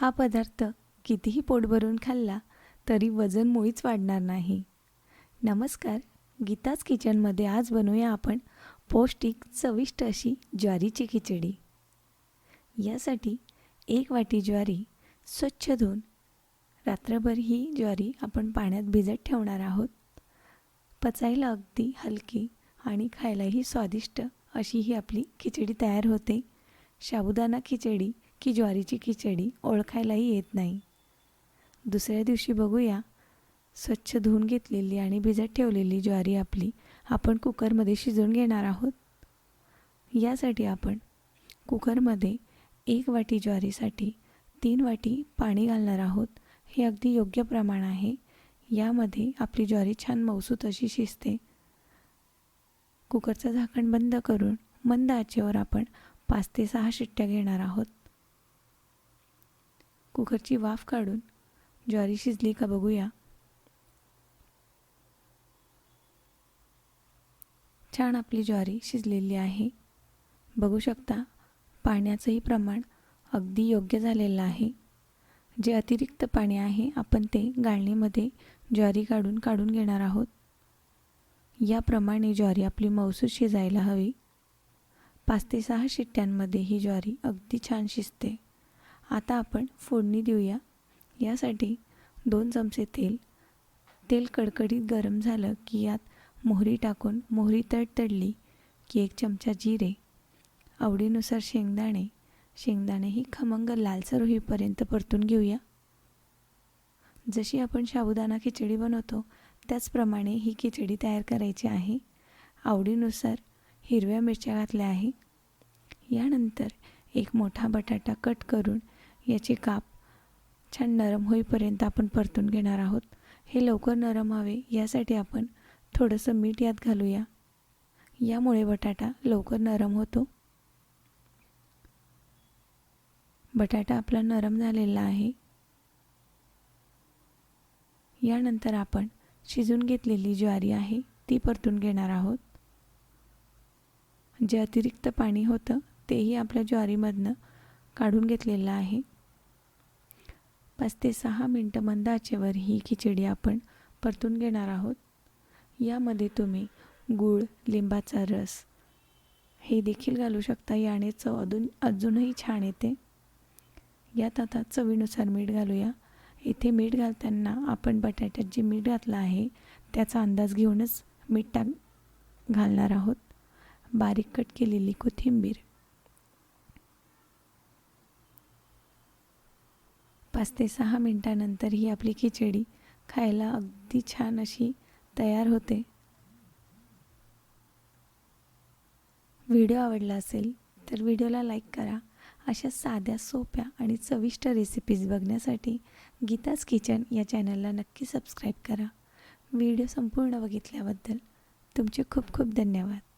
हा पदार्थ कितीही पोट भरून खाल्ला तरी वजन मुळीच वाढणार नाही. नमस्कार गीताज किचनमध्ये आज बनवूया आपण पौष्टिक चविष्ट अशी ज्वारीची खिचडी. यासाठी एक वाटी ज्वारी स्वच्छ धुवून रात्रभर ही ज्वारी आपण पाण्यात भिजत ठेवणार आहोत. पचायला अगदी हलकी आणि खायलाही स्वादिष्ट अशी ही आपली खिचडी तयार होते. साबुदाणा खिचडी की ज्वारीची खिचडी ओळखायलाही येत नाही. दुसऱ्या दिवशी बघूया. स्वच्छ धुवून घेतलेली आणि भिजत ठेवलेली ज्वारी आपली आपण कुकरमध्ये शिजवून घेणार आहोत. यासाठी आपण कुकरमध्ये एक वाटी ज्वारीसाठी तीन वाटी पाणी घालणार आहोत. हे अगदी योग्य प्रमाण आहे. यामध्ये आपली ज्वारी छान मौसूत अशी शिजते. कुकरचं झाकण बंद करून मंद आचेवर आपण पाच ते सहा शिट्ट्या घेणार आहोत. कुकरची वाफ काढून ज्वारी शिजली का बघूया. छान आपली ज्वारी शिजलेली आहे. बघू शकता पाण्याचंही प्रमाण अगदी योग्य झालेलं आहे. जे अतिरिक्त पाणी आहे आपण ते गाळणीमध्ये ज्वारी काढून काढून घेणार आहोत. याप्रमाणे ज्वारी आपली मौसूद शिजायला हवी. पाच ते सहा शिट्ट्यांमध्ये ही ज्वारी अगदी छान शिजते. आता आपण फोडणी देऊया. यासाठी दोन चमचे तेल. तेल कडकडीत गरम झालं की यात मोहरी टाकून मोहरी तडतडली की एक चमचा जिरे आवडीनुसार शेंगदाणे. शेंगदाणे ही खमंग लालसर होईपर्यंत परतून घेऊया. जशी आपण साबुदाणा खिचडी बनवतो त्याचप्रमाणे ही खिचडी तयार करायची आहे. आवडीनुसार हिरव्या मिरच्या घातल्या आहे. यानंतर एक मोठा बटाटा कट करून याचे काप छान नरम होईपर्यंत आपण परतून घेणार आहोत. हे लवकर नरम व्हावे यासाठी आपण थोडंसं मीठ यात घालूया. यामुळे बटाटा लवकर नरम होतो. बटाटा आपला नरम झालेला आहे. यानंतर आपण शिजून घेतलेली ज्वारी आहे ती परतून घेणार आहोत. जे अतिरिक्त पाणी होतं तेही आपल्या ज्वारीमधनं काढून घेतलेलं आहे. पाच ते सहा मिनटं मंद आचेवर ही खिचडी आपण परतून घेणार आहोत. यामध्ये तुम्ही गूळ लिंबाचा रस हे देखील घालू शकता. याने चव अजून अजूनही छान येते. यात आता चवीनुसार मीठ घालूया. इथे मीठ घालताना आपण बटाट्यात जे मीठ घातलं आहे त्याचा अंदाज घेऊनच मीठ टाक घालणार आहोत. बारीक कट केलेली कोथिंबीर पाच ते सहा मिनटानंतर ही आपली खिचडी खायला अगदी छान अशी तयार होते. व्हिडिओ आवडला असेल तर व्हिडिओला लाईक करा. अशा साध्या सोप्या आणि चविष्ट रेसिपीज बघण्यासाठी गीताज किचन या चॅनलला नक्की सबस्क्राईब करा. व्हिडिओ संपूर्ण बघितल्याबद्दल तुमचे खूप खूप धन्यवाद.